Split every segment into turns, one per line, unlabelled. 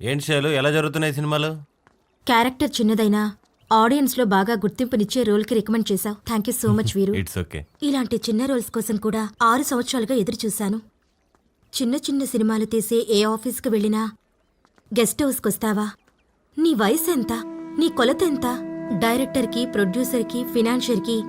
ఏంటి శైలు ఎలా జరుగుతున్నాయి సినిమాలు?
క్యారెక్టర్ చిన్నదైనా ఆడియన్స్లో బాగా గుర్తింపునిచ్చే రోల్కి రికమెండ్ చేశావు. Thank you so much Veeru.
It's okay.
ఇలాంటి చిన్న రోల్స్ కోసం కూడా ఆరు సంవత్సరాలుగా ఎదురు చూశాను. చిన్న చిన్న సినిమాలు తీసే ఏ ఆఫీస్కి వెళ్ళినా గెస్ట్ హౌస్కి వస్తావా? నీ వయసు ఎంత? నీ కొలత ఎంత? డైరెక్టర్కి ప్రొడ్యూసర్కి ఫినాన్షియర్కి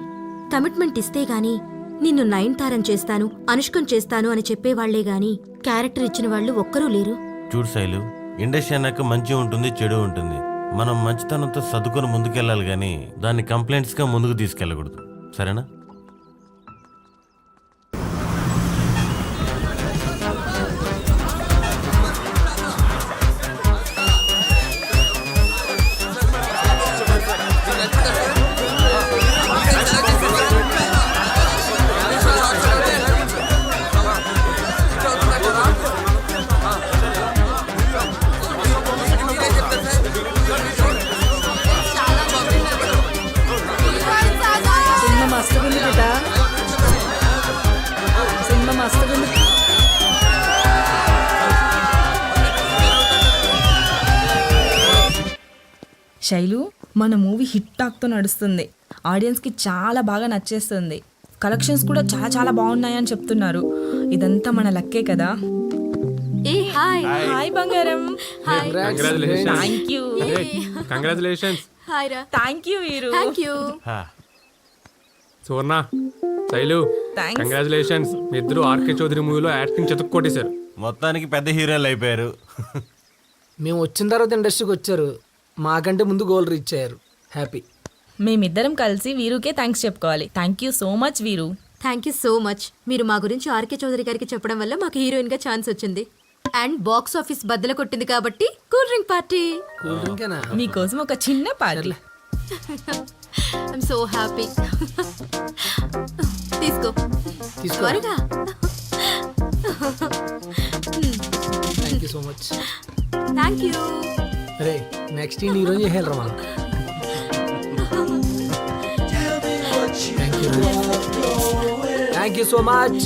కమిట్మెంట్ ఇస్తే గాని నిన్ను నయన్తారం చేస్తాను అనుష్కం చేస్తాను అని చెప్పేవాళ్ళే గాని క్యారెక్టర్ ఇచ్చిన వాళ్ళు ఒక్కరూ లేరు.
చూడు శైలు ఇండస్ట్రీ అన్నాక మంచి ఉంటుంది చెడు ఉంటుంది. మనం మంచితనంతో సర్దుకొని ముందుకెళ్ళాలి కానీ దాన్ని కంప్లైంట్స్గా ముందుకు తీసుకెళ్ళకూడదు. సరేనా?
శైలు మన మూవీ హిట్ టాక్తో నడుస్తుంది. ఆడియన్స్కి చాలా బాగా నచ్చేస్తుంది. కలెక్షన్స్ కూడా చాలా చాలా బాగున్నాయని చెప్తున్నారు. ఇదంతా మన లక్కే కదా?
ఏ హాయ్.
హాయ్. బంగారం. థ్యాంక్ యూ
కంగ్రాచులేషన్స్
హాయ్ రా.
Thank you Veeru
thank you
హా.
సువర్ణ శైలు
థ్యాంక్స్
కంగ్రాచులేషన్స్ మీ ఇద్దరు ఆర్కే చౌదరి మూవీలో యాక్టింగ్ చెతుకు కొట్టేశారు
మొత్తానికి పెద్ద హీరోలు అయిపోయారు.
మేము వచ్చిన తర్వాత ఇండస్ట్రీకి వచ్చారు. మాకంటే ముందు గోల్ రీచ్ అయ్యారు. హ్యాపీ
మేమిద్దరం కలిసి వీరుకే థ్యాంక్స్ చెప్పుకోవాలి. Thank you so much Veeru.
Thank you so much మీరు మా గురించి ఆర్కే చౌదరి గారికి చెప్పడం వల్ల మాకు హీరోయిన్గా ఛాన్స్ వచ్చింది. అండ్ బాక్స్ ఆఫీస్ బద్దలు కొట్టింది కాబట్టి కూల్ డ్రింక్ పార్టీ.
మీకోసం ఒక చిన్న పార్టీ
ఐఎమ్ సో హ్యాపీ తీసుకో.
తీసుకో.
త్వరగా.
Thank you so much
thank you
ray next ఈ రోజు చేయాలరా మనం thank you thank you so much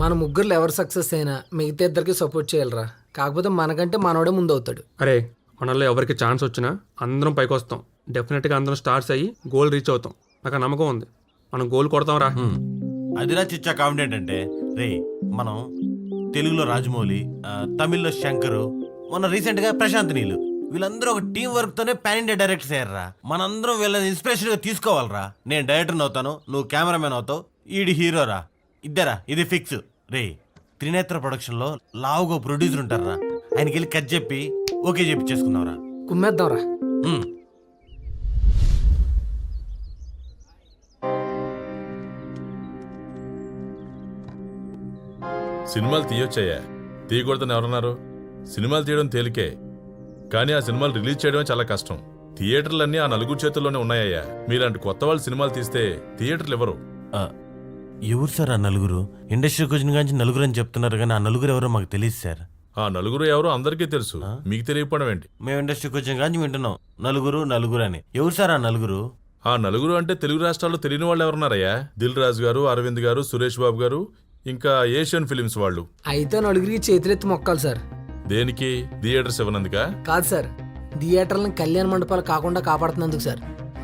మన ముగ్గురులో ఎవరు సక్సెస్ అయినా మిగతా ఇద్దరికి సపోర్ట్ చేయాలరా. కాకపోతే మనకంటే మనోడే ముందు అవుతాడు.
అరే మనలో ఎవరికి ఛాన్స్ వచ్చినా అందరం పైకి వస్తాం. డెఫినెట్గా అందరం స్టార్ట్స్ అయ్యి గోల్ రీచ్ అవుతాం. నాకు నమ్మకం ఉంది. మనం గోల్ కొడతాం రా.
అదిరా చిచ్చా కామెడీ అంటే రే మనం తెలుగులో రాజమౌళి తమిళ్ళో శంకరు మొన్న రీసెంట్గా ప్రశాంత్ నీళ్ళు వీళ్ళందరూ ఒక టీం వర్క్ తోనే పాన్ ఇండియా డైరెక్టర్స్ అయ్యారా మనందరం వీళ్ళని ఇన్స్పిరేషన్గా తీసుకోవాలరా. నేను డైరెక్టర్ అవుతాను నువ్వు కెమెరామెన్ అవుతావు ఈడి హీరోరా. ఇద్దరా ఇది ఫిక్స్. రే త్రినేత్ర ప్రొడక్షన్లో లావుగా ప్రొడ్యూసర్ ఉంటారా ఆయనకి వెళ్ళి కట్ చెప్పి ఓకే చెప్పి చేసుకుందాంరా.
కుమ్మేద్దాంరా.
సినిమాలు తీయొచ్చయ్యా తీయకూడదని ఎవరన్నారు? సినిమాలు తీయడం తేలికే. కానీ ఆ సినిమాలు రిలీజ్ చేయడమే చాలా కష్టం. థియేటర్లన్నీ ఆ నలుగురు చేతుల్లోనే ఉన్నాయ్యా. మీలాంటి కొత్త వాళ్ళు సినిమాలు తీస్తే థియేటర్లు ఎవరు
ఎవరు సార్ ఆ నలుగురు? ఇండస్ట్రీకి వచ్చిన కానీ నలుగురు అని చెప్తున్నారు కానీ ఆ నలుగురు ఎవరో మాకు తెలియదు సార్.
ఆ నలుగురు ఎవరో అందరికీ తెలుసు. మీకు తెలియకపోవడం ఏంటి?
మేము ఇండస్ట్రీకి వచ్చిన కానీ వింటున్నాం. నలుగురు నలుగురు అని. ఎవరు సార్ ఆ నలుగురు?
ఆ నలుగురు అంటే తెలుగు రాష్ట్రాల్లో తెలియని వాళ్ళు ఎవరున్నారయ్యా? దిల్ రాజు గారు అరవింద్ గారు సురేష్ బాబు గారు ఇంకా ఏషియన్ ఫిలిమ్స్ వాళ్ళు.
అయితే నలుగురికి చేతులెత్తి మొక్కాలి సార్.
దేనికి? థియేటర్స్ ఇవ్వనందుక?
కాదు సార్. థియేటర్లను కళ్యాణ మండపాలు కాకుండా కాపాడుతున్నందుకు సార్.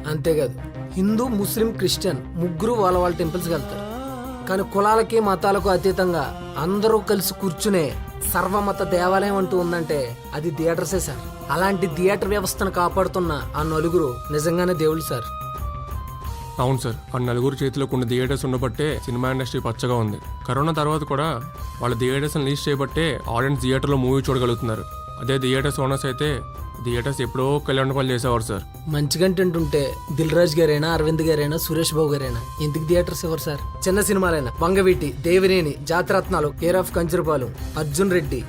అంతేకాదు హిందూ ముస్లిం క్రిస్టియన్ ముగ్గురు వాళ్ళ వాళ్ళ టెంపుల్స్కి వెళ్తారు. కానీ కులాలకి మతాలకు అతీతంగా అందరూ కలిసి కూర్చునే సర్వమత దేవాలయం అంటూ ఉందంటే అది థియేటర్సే సార్. అలాంటి థియేటర్ వ్యవస్థను కాపాడుతున్న ఆ నలుగురు నిజంగానే దేవుళ్ళు సార్.
అవును సార్ ఆ నలుగురు చేతిలో కొన్ని థియేటర్స్ ఉండబట్టే సినిమా ఇండస్ట్రీ పచ్చగా ఉంది. కరోనా తర్వాత కూడా వాళ్ళ థియేటర్స్ని లీజ్ చేయబట్టే ఆడియన్స్ థియేటర్లో మూవీ చూడగలుగుతున్నారు. అదే థియేటర్స్ ఓనర్స్ అయితే థియేటర్స్ ఎప్పుడో కళ్యాణ పనులు చేసేవారు సార్.
మంచి కంటెంట్ ఉంటే దిల్ రాజ్ గారైనా అరవింద్ గారైనా సురేష్ బాబు గారైనా ఎందుకు థియేటర్స్ ఇవ్వరు సార్? చిన్న సినిమాలైనా Vangaveeti Devineni Jathiratnalu care of Kancharapalem Arjun Reddy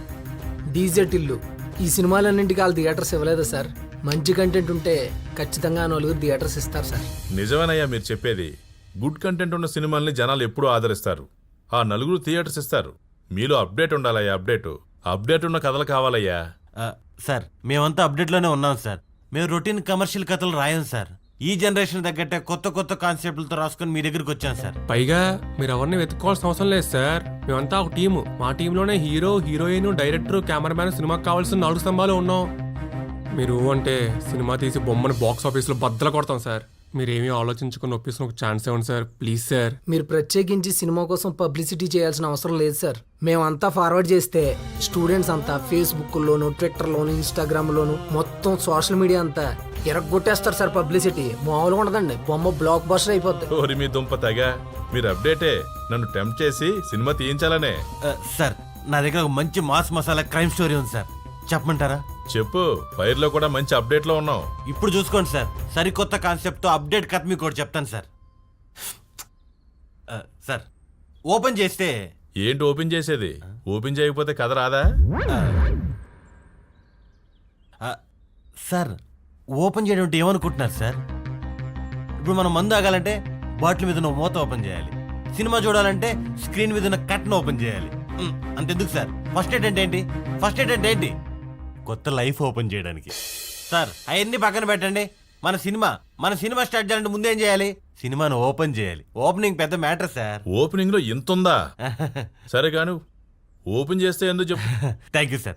DJ Tillu ఈ సినిమాలన్నింటికి వాళ్ళు థియేటర్స్ ఇవ్వలేదా సార్? మంచి కంటెంట్ ఉంటే ఖచ్చితంగా నలుగురు థియేటర్స్ ఇస్తారు సార్.
నిజమేనయ్యా మీరు చెప్పేది. గుడ్ కంటెంట్ ఉన్న సినిమాల్ని జనాలు ఎప్పుడూ ఆదరిస్తారు. ఆ నలుగురు థియేటర్స్ ఇస్తారు. మీలో అప్డేట్ ఉండాలయ్యా అప్డేట్ అప్డేట్ ఉన్న కథలు కావాలయ్యా.
ఆ, సార్ మేమంతా అప్డేట్లోనే ఉన్నాం సార్. మేము రొటీన్ కమర్షియల్ కథలు రాయం సార్. ఈ జనరేషన్ తగ్గట్టే కొత్త కొత్త కాన్సెప్ట్లతో రాసుకొని మీ దగ్గరికి వచ్చాను సార్.
పైగా మీరు ఎవరిని వెతుక్కోవాల్సిన అవసరం లేదు సార్. మేమంతా ఒక టీము మా టీంలోనే హీరో హీరోయిన్ డైరెక్టర్ కెమెరామ్యాన్ సినిమాకి కావాల్సిన నాలుగు స్తంభాలు ఉన్నాం. మీరు అంటే సినిమా తీసి బొమ్మని బాక్స్ ఆఫీస్లో బద్దలు కొడతాం సార్. మీరేమీ ఆలోచించుకుని ఒప్పిస్తున్న ఒక ఛాన్స్ ఇవ్వండి సార్ ప్లీజ్ సార్.
మీరు ప్రత్యేకించి సినిమా కోసం పబ్లిసిటీ చేయాల్సిన అవసరం లేదు సార్. మేమంతా ఫార్వర్డ్ చేస్తే స్టూడెంట్స్ అంతా ఫేస్బుక్లోను ట్విట్టర్లోను ఇన్స్టాగ్రామ్లోను మొత్తం సోషల్ మీడియా అంతా ఎరగొట్టేస్తారు సార్ పబ్లిసిటీ. మామూలుగా ఉండదండి. బొమ్మ బ్లాక్ బస్టర్ అయిపోద్ది.
ఓరి మీ దుంప తెగ. మీరు అప్డేటే. నన్ను టెంప్ట్ చేసి సినిమా తీయించాలనే.
సార్ నా దగ్గర ఒక మంచి మాస్ మసాలా క్రైమ్ స్టోరీ ఉంది సార్. చెప్పమంటారా?
చెప్పు ఫైర్లో కూడా మంచి అప్డేట్లో ఉన్నావు.
ఇప్పుడు చూసుకోండి సార్. సరికొత్త కాన్సెప్ట్తో అప్డేట్ కథ మీకు ఒకటి చెప్తాను సార్. ఆ, సార్ ఓపెన్ చేస్తే
ఏంటి ఓపెన్ చేసేది? ఓపెన్ చేయకపోతే కథ రాదా?
ఆ, సార్ ఓపెన్ చేయడం అంటే ఏమనుకుంటున్నారు సార్? ఇప్పుడు మనం మందు తాగాలంటే బాటిల్ మీద ఉన్న మూత ఓపెన్ చేయాలి. సినిమా చూడాలంటే స్క్రీన్ మీద ఉన్న కట్ను ఓపెన్ చేయాలి. మ్, అంతెందుకు సార్? ఫస్ట్ ఎయిడ్ అంటే ఏంటి? ఫస్ట్ ఎయిడ్ అంటే ఏంటి? కొత్త లైఫ్ ఓపెన్ చేయడానికి. సార్ అవన్నీ పక్కన పెట్టండి. మన సినిమా మన సినిమా స్టార్ట్ చేయాలంటే ముందేం చేయాలి? సినిమాను ఓపెన్ చేయాలి. ఓపెనింగ్ పెద్ద మ్యాటర్ సార్.
ఓపెనింగ్లో ఇంత ఉందా సరే కాను ఓపెన్ చేస్తే ఎందుకు చెప్పు.
Thank you sir.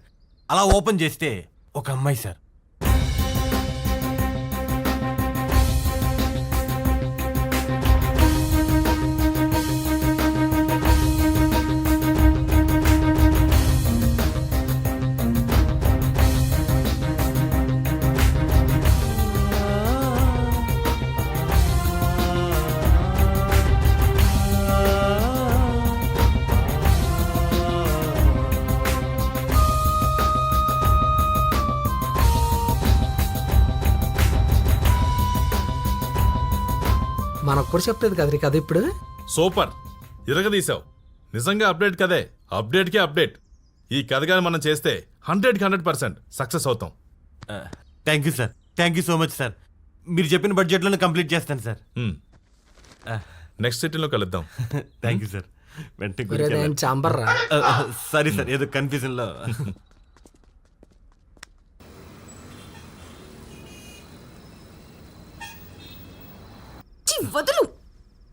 అలా ఓపెన్ చేస్తే ఒక అమ్మాయి సార్.
మనకు కూడా చెప్పలేదు కదరి కథ ఇప్పుడు.
సూపర్. ఇరగదీశావు. నిజంగా అప్డేట్ కదే. అప్డేట్కే అప్డేట్. ఈ కథ కానీ మనం చేస్తే హండ్రెడ్కి హండ్రెడ్ పర్సెంట్ సక్సెస్ అవుతాం.
Thank you sir. Thank you so much sir. మీరు చెప్పిన బడ్జెట్లోనే కంప్లీట్ చేస్తాను సార్.
నెక్స్ట్ సిటీలో కలుద్దాం.
Thank you sir. వెంటనే
చాంబర్ రా
వెళ్ళాలి. సారీ సార్ ఏదో కన్ఫ్యూజన్లో
వదులు.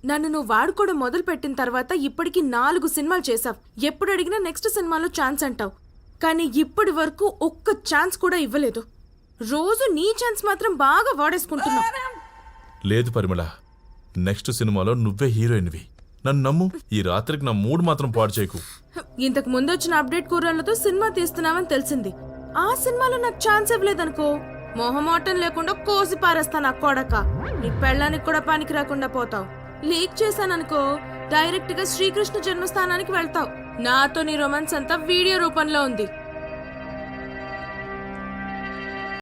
నన్ను నువ్వు వాడుకోవడం మొదలు పెట్టిన తర్వాత ఇప్పటికి నాలుగు సినిమాలు చేశావు. ఎప్పుడు అడిగినా నెక్స్ట్ సినిమాలో ఛాన్స్ అంటావు. కానీ ఇప్పటి వరకు ఒక్క ఛాన్స్ కూడా ఇవ్వలేదు. రోజు నీ ఛాన్స్ మాత్రం బాగా వాడేసుకుంటున్నావు.
లేదు పరిమళ. నెక్స్ట్ సినిమాలో నువ్వే హీరోయిన్వి. నన్ను నమ్ము. ఈ రాత్రికి నా మూడ్ మాత్రం పాడు చేయకు.
ఇంతకు ముందు వచ్చిన అప్డేట్ కూరలతో సినిమా తీస్తున్నావని తెలిసింది. ఆ సినిమాలో నాకు ఛాన్స్ ఇవ్వలేదనుకో. మొహమాటం లేకుండా కోసి పారేస్తాను కొడక. నీ పెళ్ళానికి కూడా పనికి రాకుండా పోతావు. లీక్ చేశాననుకో డైరెక్ట్గా శ్రీకృష్ణ జన్మస్థానానికి వెళ్తావు. నాతో నీ రొమాన్స్ అంతా వీడియో రూపంలో ఉంది.